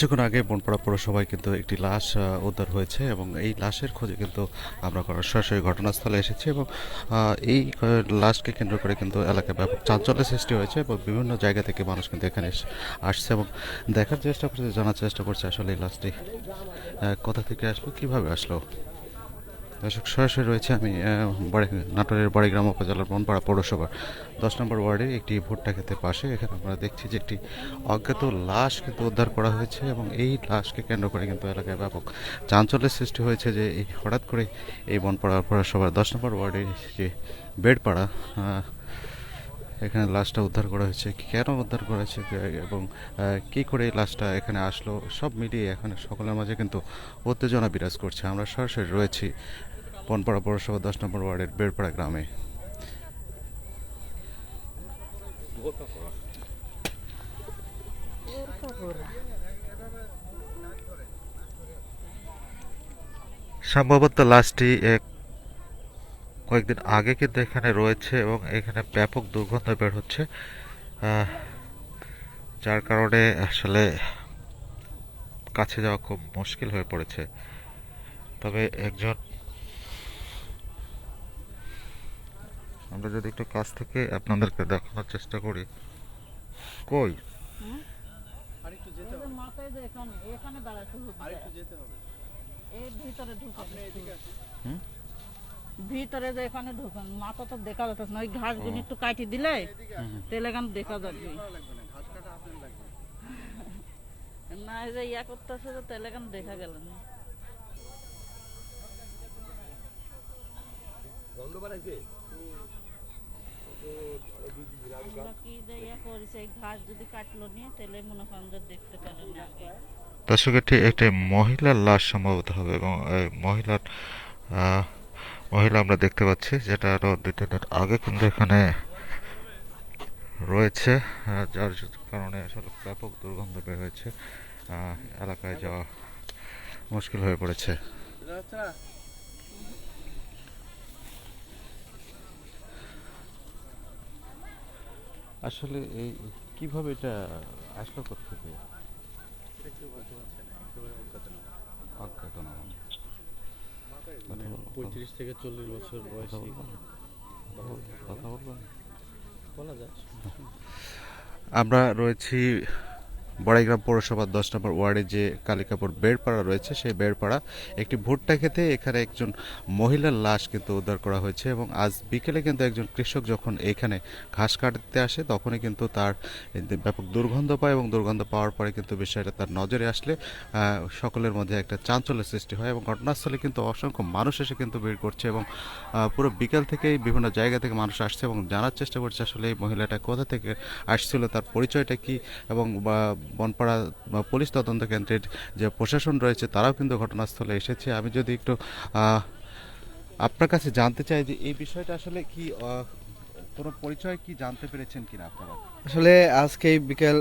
কিছুক্ষণ আগে বনপাড়া পৌরসভায় কিন্তু একটি লাশ উদ্ধার হয়েছে এবং এই লাশের খোঁজে কিন্তু আমরা সরাসরি ঘটনাস্থলে এসেছি এবং এই লাশকে কেন্দ্র করে কিন্তু এলাকায় ব্যাপক চাঞ্চল্যের সৃষ্টি হয়েছে এবং বিভিন্ন জায়গা থেকে মানুষ কিন্তু এখানে আসছে এবং দেখার চেষ্টা করছে, জানার চেষ্টা করছে আসলে এই লাশটি। কোথা থেকে আসলো, কীভাবে আসলো? দর্শক, সরাসরি রয়েছে আমি নাটোরের বাড়িগ্রাম উপজেলার বনপাড়া পৌরসভার দশ নম্বর ওয়ার্ডে একটি ভুট্টা খেতে পাশে। এখানে আমরা দেখছি যে একটি অজ্ঞাত লাশ কিন্তু উদ্ধার করা হয়েছে এবং এই লাশকে কেন্দ্র করে কিন্তু এলাকায় ব্যাপক চাঞ্চল্যের সৃষ্টি হয়েছে যে এই হঠাৎ করে এই বনপাড়া পৌরসভার দশ নম্বর ওয়ার্ডে যে বেডপাড়া এখানে লাশটা উদ্ধার করা হয়েছে, কেন উদ্ধার করা হয়েছে এবং কী করে এই লাশটা এখানে আসলো, সব মিলিয়ে এখানে সকলের মাঝে কিন্তু উত্তেজনা বিরাজ করছে। আমরা সরাসরি রয়েছি বনপাড়া পৌরসভা দশ নম্বর ওয়ার্ডের বেড়পাড়া গ্রামে। সম্ভবত লাশটি এক কয়েকদিন আগে কিন্তু এখানে রয়েছে এবং এখানে ব্যাপক দুর্গন্ধ বের হচ্ছে। যার কারণে আসলে কাছে যাওয়া খুব মুশকিল হয়ে পড়েছে। তবে একজন আমরা যদি একটু কাছ থেকে আপনাদেরকে দেখানোর চেষ্টা করি। কই? এই যে মাথায় যে এখানে এখানে হবে। এই ভিতরে ঢুকে হুম? ভিতরে যে এখানে ঢুকেন মাথা তো দেখা যাচ্ছে না ওই ঘাসগুলো একটু কাটি দিলে তেলে গান দেখা যাবে। না এই যে ইয়া করতেছে গান দেখা গেল না। তাহলে দর্শক এটি একটি মহিলার লাশ সম্ভবত হবে এবং মহিলার আহ, মহিলা আমরা দেখতে পাচ্ছি, যেটা আরও দুই তিন দিন আগে কিন্তু এখানে রয়েছে যার কারণে আসলে ব্যাপক দুর্গন্ধ বের হয়েছে এলাকায় যাওয়া মুশকিল হয়ে পড়েছে। আসলে এই, কীভাবে এটা আসলো থেকে অজ্ঞাতনামা মানে পঁয়ত্রিশ থেকে চল্লিশ বছর বয়স। কথা বলব বলা যায়। আমরা রয়েছি বড়াইগ্রাম পৌরসভার দশ নম্বর ওয়ার্ডে যে কালিকাপুর বেড়পাড়া রয়েছে, সেই বেড়পাড়া একটি ভুট্টা খেতে এখানে একজন মহিলার লাশ কিন্তু উদ্ধার করা হয়েছে এবং আজ বিকেলে কিন্তু একজন কৃষক যখন এখানে ঘাস কাটতে আসে, তখনই কিন্তু তার ব্যাপক দুর্গন্ধ পায় এবং দুর্গন্ধ পাওয়ার পরে কিন্তু বিষয়টা তার নজরে আসলে সকলের মধ্যে একটা চাঞ্চল্যের সৃষ্টি হয় এবং ঘটনাস্থলে কিন্তু অসংখ্য মানুষ এসে কিন্তু ভিড় করছে এবং পুরো বিকেল থেকেই বিভিন্ন জায়গা থেকে মানুষ আসছে এবং জানার চেষ্টা করছে আসলে এই মহিলাটা কোথা থেকে আসছিল, তার পরিচয়টা কি এবং বনপাড়া পুলিশ তদন্ত কেন্দ্রের যে প্রশাসন রয়েছে, তারাও কিন্তু ঘটনাস্থলে এসেছে। আমি যদি একটু আপনার কাছে জানতে চাই যে এই বিষয়টা আসলে কি কোনো পরিচয় কি জানতে পেরেছেন কিনা আপনারা? আসলে আজকে বিকেল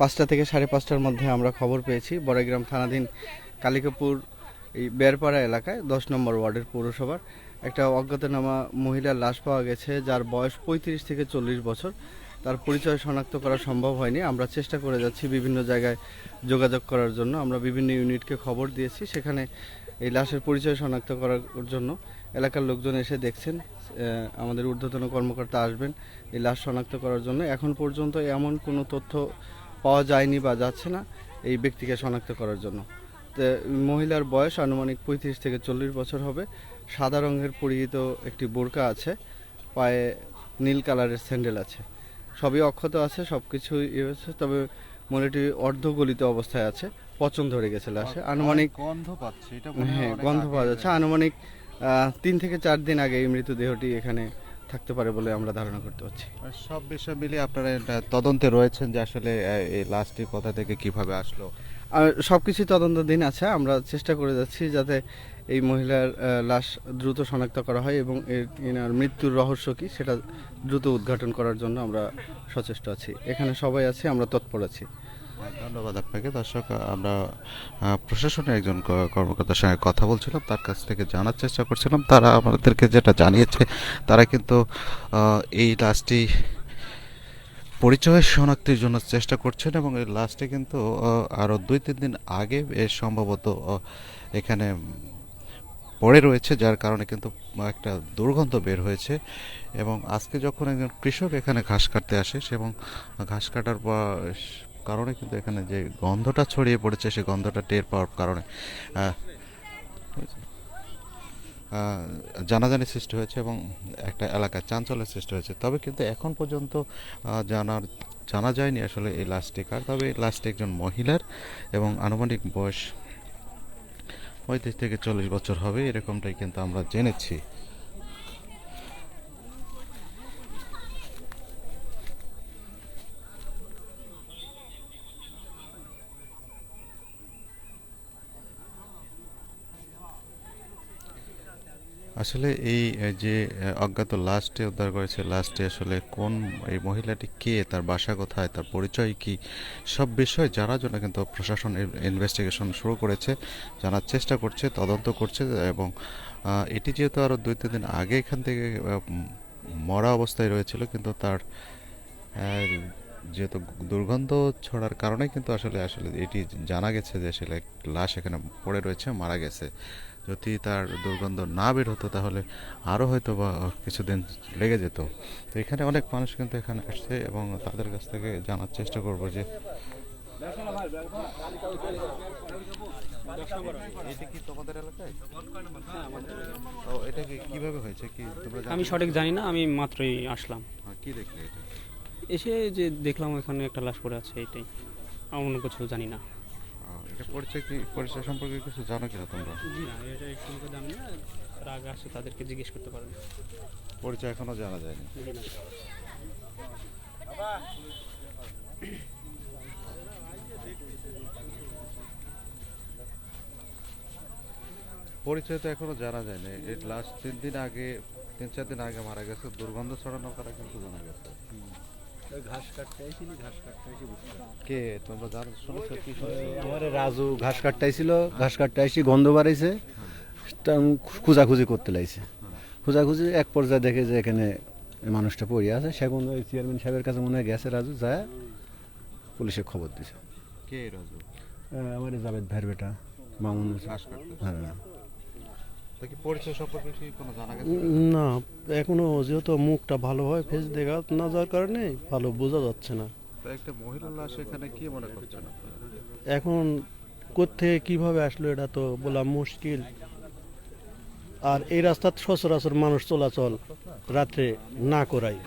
পাঁচটা থেকে সাড়ে পাঁচটার মধ্যে আমরা খবর পেয়েছি। বড়াইগ্রাম থানাধীন কালিকাপুর, এই বেরপাড়া এলাকায়, দশ নম্বর ওয়ার্ডের পৌরসভার, একটা অজ্ঞাতনামা মহিলার লাশ পাওয়া গেছে, যার বয়স পঁয়ত্রিশ থেকে চল্লিশ বছর। তার পরিচয় শনাক্ত করা সম্ভব হয়নি। আমরা চেষ্টা করে যাচ্ছি বিভিন্ন জায়গায় যোগাযোগ করার জন্য। আমরা বিভিন্ন ইউনিটকে খবর দিয়েছি। সেখানে এই লাশের পরিচয় শনাক্ত করার জন্য এলাকার লোকজন এসে দেখছেন আমাদের ঊর্ধ্বতন কর্মকর্তা আসবেন এই লাশ শনাক্ত করার জন্য। এখন পর্যন্ত এমন কোনো তথ্য পাওয়া যায়নি বা যাচ্ছে না এই ব্যক্তিকে শনাক্ত করার জন্য। মহিলার বয়স আনুমানিক পঁয়ত্রিশ থেকে চল্লিশ বছর হবে। সাদা রঙের পরিহিত একটি বোরকা আছে, পায়ে নীল কালারের স্যান্ডেল আছে। সবই অক্ষত আছে সব কিছু ইয়ে হয়েছে তবে অর্ধ অর্ধগলিত অবস্থায় আছে পচন ধরে গেছে লাশে। আনুমানিক গন্ধ পাচ্ছে এটা হ্যাঁ গন্ধ পাওয়া যাচ্ছে। আনুমানিক তিন থেকে চার দিন আগে এই মৃতদেহটি এখানে থাকতে পারে বলে আমরা ধারণা করতে পারছি। সব বিষয় মিলিয়ে আপনারা তদন্তে রয়েছেন যে আসলে এই লাশটি কোথা থেকে কীভাবে আসলো। আর সব কিছুই তদন্তাধীন আছে। আমরা চেষ্টা করে যাচ্ছি যাতে এই মহিলার লাশ দ্রুত শনাক্ত করা হয় এবং এর এনার মৃত্যুর রহস্য কি সেটা দ্রুত উদ্ঘাটন করার জন্য আমরা সচেষ্ট আছি। এখানে সবাই আছে আমরা তৎপর আছি। হ্যাঁ, ধন্যবাদ আপনাকে। দর্শক আমরা প্রশাসনের একজন কর্মকর্তার সঙ্গে কথা বলছিলাম তার কাছ থেকে জানার চেষ্টা করছিলাম। তারা আমাদেরকে যেটা জানিয়েছে তারা কিন্তু এই লাশটি পরিচয় শনাক্তির জন্য চেষ্টা করছেন এবং এই লাস্টে কিন্তু আরও দুই, তিন দিন আগে এ সম্ভবত এখানে পড়ে রয়েছে, যার কারণে কিন্তু একটা দুর্গন্ধ বের হয়েছে। এবং আজকে যখন একজন কৃষক এখানে ঘাস কাটতে আসে এবং ঘাস কাটার কারণে কিন্তু এখানে যে গন্ধটা ছড়িয়ে পড়েছে সেই গন্ধটা টের পাওয়ার কারণে জানাজানি সৃষ্টি হয়েছে এবং একটা এলাকায় চাঞ্চল্যের সৃষ্টি হয়েছে। তবে কিন্তু এখন পর্যন্ত জানার, জানা যায়নি আসলে এই লাস্টে কার। তবে এই লাস্টে একজন মহিলার এবং আনুমানিক বয়স পঁয়ত্রিশ থেকে চল্লিশ বছর হবে, এরকমটাই কিন্তু আমরা জেনেছি। আসলে এই যে অজ্ঞাত লাস্টে উদ্ধার করেছে লাস্টে আসলে কোন এই মহিলাটি কে, তার বাসা কোথায়, তার পরিচয় কি, সব বিষয় জানার জন্য কিন্তু প্রশাসন ইনভেস্টিগেশন শুরু করেছে, জানার চেষ্টা করছে, তদন্ত করছে এবং এটি যেহেতু আরও দুই, তিন দিন আগে এখান থেকে মরা অবস্থায় রয়েছিল, কিন্তু তার যেহেতু দুর্গন্ধ ছড়ার কারণে কিন্তু আসলে আসলে এটি জানা গেছে যে আসলে লাশ এখানে পড়ে রয়েছে, মারা গেছে। যদি তার দুর্গন্ধ না বের হতো তাহলে আরও হয়তো বা কিছুদিন লেগে যেত। তো এখানে অনেক মানুষ কিন্তু এখানে আসছে এবং তাদের কাছ থেকে জানার চেষ্টা করব যে আমি সঠিক জানি না আমি মাত্রই আসলাম। হ্যাঁ, কি দেখলে এসে যে দেখলাম ওখানে একটা লাশ পড়ে আছে এটাই। আমি অন্য কিছু জানি না। পরিচয় কি পরিচয় সম্পর্কে কিছু জানো কিনা তোমরা? জি না এটা সম্পর্কে জানি না। যারা আগে তাদেরকে জিজ্ঞেস করতে পারেন। পরিচয় এখনও জানা যায়নি। পরিচয় তো এখনও জানা যায়নি। এই লাস্ট তিন দিন আগে তিন চার দিন আগে মারা গেছে। দুর্গন্ধ ছড়ানোর কথা কিন্তু জানা গেছে। ঘাস কাটতে আইছিলি ঘাস কাটতে আইসি কে তোমরা জানো শুনেছো কি শুনেছো রাজু ঘাস কাটতে আইছিল ঘাস কাটতে গন্ধ বাড়াইছে তা খোঁজাখুঁজি করতে লাগছে। খোঁজাখুঁজি এক পর্যায়ে দেখে যে এখানে মানুষটা পড়ে আছে সেখন ওই চেয়ারম্যান সাহেবের কাছে মনে হয় গেছে রাজু যায় পুলিশে খবর দিছে। কে রাজু? আমার জাভেদ ভাইয়ের বেটা মামুন ঘাস হ্যাঁ তো কি পরিচয় সম্পর্কে কি কোনো জানা গেছে না এখনও যেহেতু মুখটা ভালোভাবে ফেস দেখা না যাওয়ার কারণে ভালো বোঝা যাচ্ছে না। একটা মহিলার লাশ এখানে কি মনে করছেন এখন কোত্থেকে কীভাবে আসলো এটা তো বলা মুশকিল। আর এই সচরাচর মানুষ চলাচল রাত্রে না করাই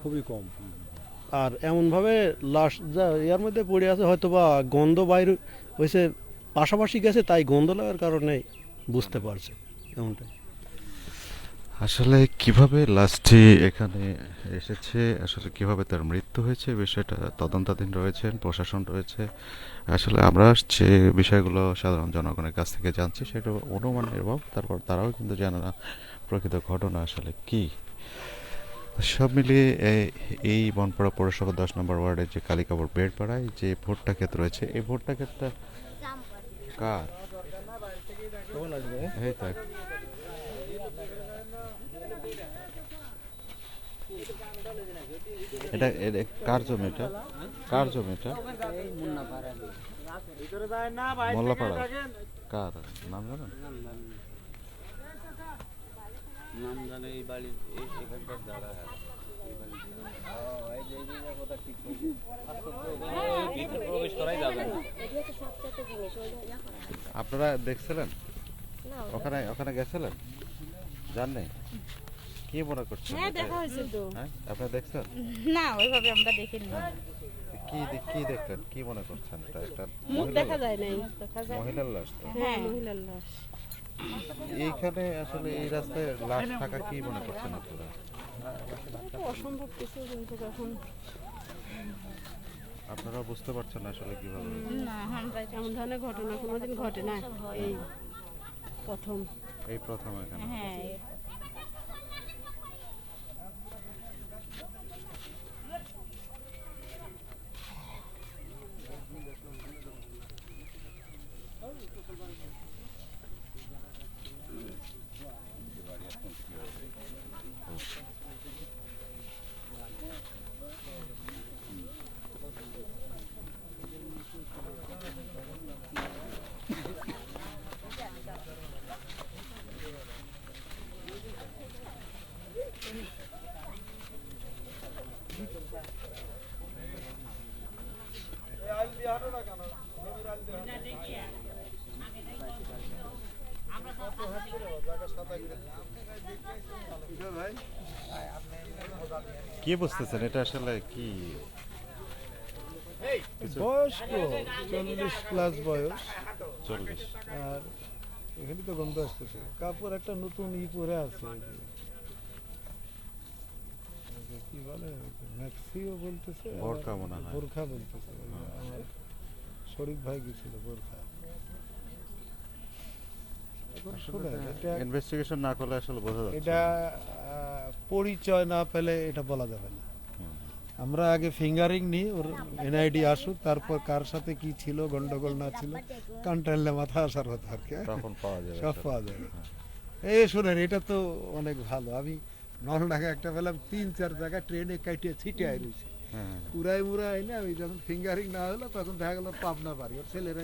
খুবই কম। আর এমনভাবে লাশ যা ইয়ার মধ্যে পড়ে আছে হয়তো বা গন্ধ বাইর হয়েছে পাশাপাশি গেছে তাই গন্ধ লাগার কারণে বুঝতে পারছে। এমনটাই। আসলে কীভাবে লাশটি এখানে এসেছে আসলে কীভাবে তার মৃত্যু হয়েছে বিষয়টা তদন্তাধীন রয়েছেন প্রশাসন রয়েছে। আসলে আমরা যে বিষয়গুলো সাধারণ জনগণের কাছ থেকে জানছি সেটা অনুমান এবং তারপর তারাও কিন্তু জানে না প্রকৃত ঘটনা আসলে কি। সব মিলিয়ে এই বনপাড়া পৌরসভা দশ নম্বর ওয়ার্ডের যে কালিকাপুর বেড়পাড়ায় যে ভোটটা ক্ষেত রয়েছে এই ভোটটা ক্ষেতটা কার? এই তো এটা এটা কার জমি এটা কার জমি এটা মোল্লাপাড়া। কার? নাম জানেন? আপনারা দেখছিলেন? ওখানে ওখানে গেছিলেন? জান নাই কি মনে করছেন হ্যাঁ দেখা হয়েছে তো। হ্যাঁ আপনারা দেখছেন? না ওইভাবে আমরা দেখিনি। কি কি দেখলেন? কি মনে করছেন এটা? একটা মুখ দেখা যায় নাই। দেখা যায়? মহিলার লাশ তো? হ্যাঁ মহিলার লাশ। এইখানে আসলে এই রাস্তায় লাশ থাকা কি মনে করছেন আপনারা? অসম্ভব কিছু কিন্তু এখন। আপনারা বুঝতে পারছেন না আসলে কীভাবে? না আমরা এমন ধরনের ঘটনা কোনোদিন ঘটে না। এই প্রথম। এই প্রথম এখানে। হ্যাঁ কি বুঝতেছেন? এটা আসলে কি? বয়স্ক চল্লিশ প্লাস বয়স। চল্লিশ। আর এখানে তো গন্ধ আসতেছে। কাপড় একটা নতুন ই পরে আছে। কি বলে? ম্যাক্সিও বলতেছে বোরকা মনে হয়। বোরখা বলতেছে। ওই আমার শরীফ ভাই গেছিল বোরখা। ইনভেস্টিগেশন না করলে আসলে বোঝা যাচ্ছে এটা পরিচয় না পেলে এটা বলা যাবে না। আমরা আগে ফিঙ্গারিং নিই ওর এনআইডি আসুক তারপর কার সাথে কি ছিল গন্ডগোল না ছিল কান টানলে মাথা আসার আর কি তখন পাওয়া যাবে সব পাওয়া যাবে। এই শোনেন এটা তো অনেক ভালো। আমি নলডাঙ্গা একটা পেলাম তিন চার জায়গায় ট্রেনে কাটিয়ে ছিটে আই রয়েছে। হ্যাঁ। পুরাই আইনে আমি যখন ফিঙ্গারিং না হলো তখন দেখা গেল পাবনা বাড়ি। ওর ছেলেরা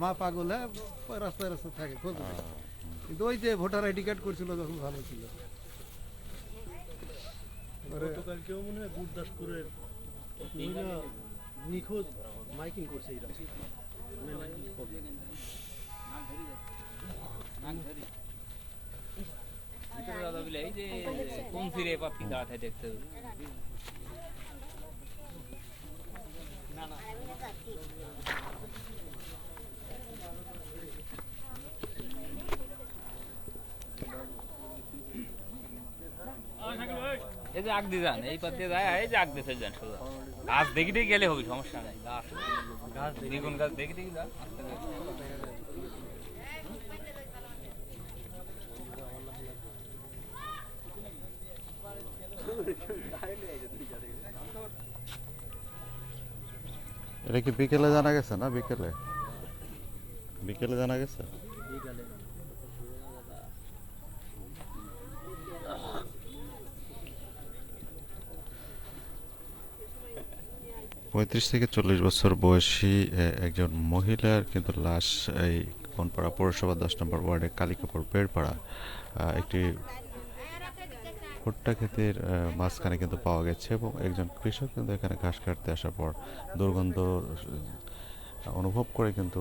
মা পাগল হ্যাঁ রাস্তায় রাস্তায় থাকে খোঁজ। কিন্তু ওই যে ভোটার আইডি কার্ড করছিল তখন ভালো ছিল। গতকালকেও মনে হয় গুরদাসপুরের নিখোঁজ মাইকিং করছে এরা। কোন ফিরে পাপি দাঁড়াতে দেখতে এই যে আগ দিয়ে যান এই পথ দিয়ে যায় এই যে আগ দিয়ে যান সোজা। গাছ দেখে দেখে গেলে হবে সমস্যা নাই গাছ গাছ বেগুন গাছ দেখে দেখে এটা কি বিকেলে জানা গেছে না বিকেলে? বিকেলে জানা গেছে? পঁয়ত্রিশ থেকে চল্লিশ বছর বয়সী একজন মহিলার কিন্তু লাশ এই কোনপাড়া পৌরসভা দশ নম্বর ওয়ার্ডে কালিকাপুর বেড়পাড়া একটি ভুট্টা ক্ষেতের মাঝখানে কিন্তু পাওয়া গেছে এবং একজন কৃষক কিন্তু এখানে ঘাস কাটতে আসার পর দুর্গন্ধ অনুভব করে কিন্তু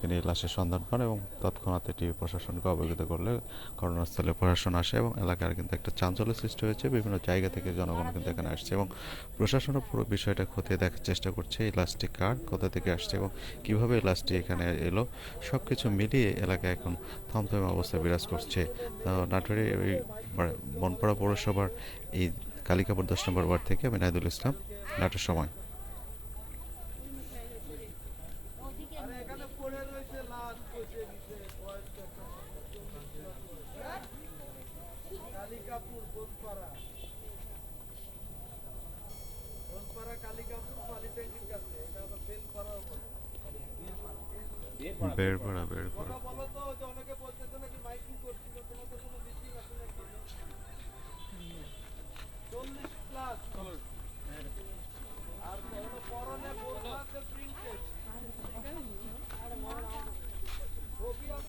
তিনি লাশের সন্ধান পান এবং তৎক্ষণাৎ এটি প্রশাসনকে অবগত করলে ঘটনাস্থলে প্রশাসন আসে এবং এলাকার কিন্তু একটা চাঞ্চল্য সৃষ্টি হয়েছে। বিভিন্ন জায়গা থেকে জনগণ কিন্তু এখানে আসছে এবং প্রশাসনও পুরো বিষয়টা খতিয়ে দেখার চেষ্টা করছে, এই লাশটি কার, কোথা থেকে আসছে এবং কীভাবে এই লাশটি এখানে এলো? সব কিছু মিলিয়ে এলাকায় এখন থমথমে অবস্থা বিরাজ করছে। তো নাটোরের এই বনপাড়া পৌরসভার এই কালিকাপুর দশ নম্বর ওয়ার্ড থেকে আমি নাইদুল ইসলাম, নাটোর সময়। কালিকাপুর বোধপাড়া বোধপাড়া কালিকাপুর পলিটেকনিক আছে এটা হলো বেলপাড়া বলে। চল্লিশ প্লাস আর পরনে বোধ প্রিন্টেড